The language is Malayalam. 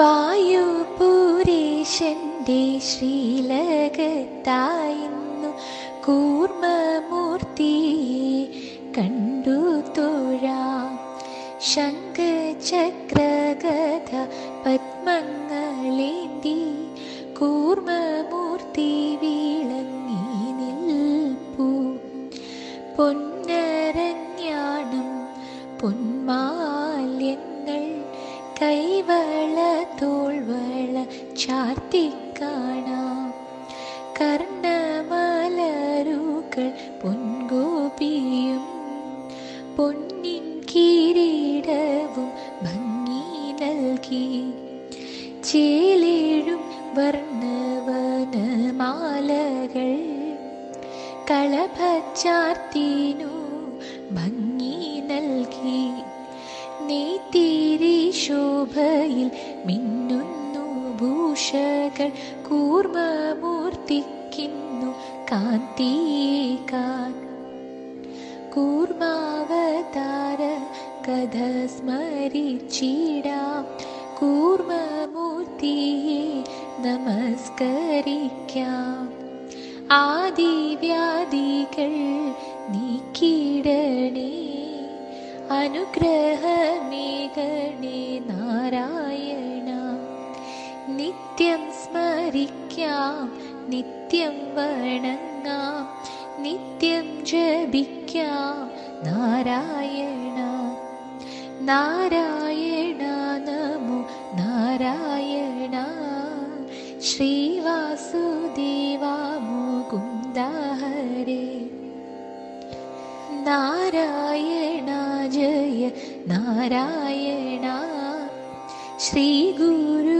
വായുപുരേശന്റെ ശ്രീലകത്തായിരുന്നു കൂർമ്മമൂർത്തിയെ കണ്ടു തൊഴാം. ശംഖചക്രഗത പത്മങ്ങളേന്തി കൂർമ്മമൂർത്തി വിളങ്ങി നിൽപ്പൂ. പൊന്നരഞ്ഞാണം പൊന്മാല്യങ്ങൾ കൈവള തോൾവള ചാർത്തിക്കാണാം. കർണമലരുകൾ പൊൻഗോപിയും പൊന്നിൻ കിരീടവും ഭംഗി നൽകി. ചേലേഴും വർണവനമാലകൾ കളഭച്ചാർത്തിനു ഭംഗി നൽകി. നെയ്ത്തിരി ശോഭയിൽ മിന്നുന്നു ഭൂഷകൾ കൂർമ്മമൂർത്തിക്കുന്നു കാന്തിയേകാൻ കൂർമാവതാര കഥ സ്മരിച്ചിടാം. കൂർമ്മമൂർത്തിയെ നമസ്കരിക്കാം. ആദിവ്യാധികൾ നീക്കിടണേ അനുഗ്രഹമേകണേ नारायण नित्यं स्मरिक्यां नित्यं वर्णङ्गा नित्यं च नारायण नारायणा नारायणा नमु नारायणा श्रीवासुदेवामुन्दाहरे नारायणा जय नारायणा Sri Guru